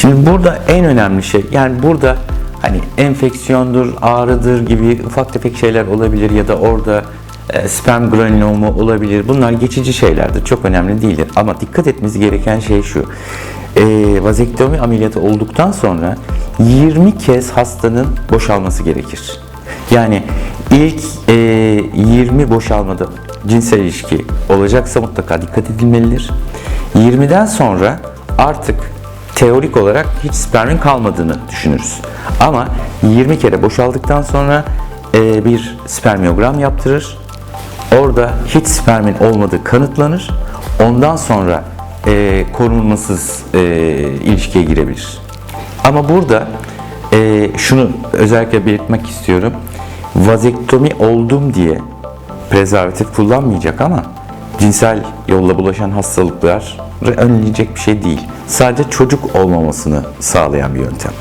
Şimdi burada en önemli şey yani burada hani enfeksiyondur, ağrıdır gibi ufak tefek şeyler olabilir ya da orada e, sperm granulomu olabilir. Bunlar geçici şeylerdir. Çok önemli değildir. Ama dikkat etmeniz gereken şey şu. E, vazektomi ameliyatı olduktan sonra 20 kez hastanın boşalması gerekir. Yani ilk e, 20 boşalmada cinsel ilişki olacaksa mutlaka dikkat edilmelidir. 20'den sonra artık teorik olarak hiç spermin kalmadığını düşünürüz. Ama 20 kere boşaldıktan sonra e, bir spermiyogram yaptırır. Orada hiç spermin olmadığı kanıtlanır. Ondan sonra e, korunmasız e, ilişkiye girebilir. Ama burada e, şunu özellikle belirtmek istiyorum. Vazektomi oldum diye prezervatif kullanmayacak ama cinsel yolla bulaşan hastalıkları önleyecek bir şey değil. Sadece çocuk olmamasını sağlayan bir yöntem.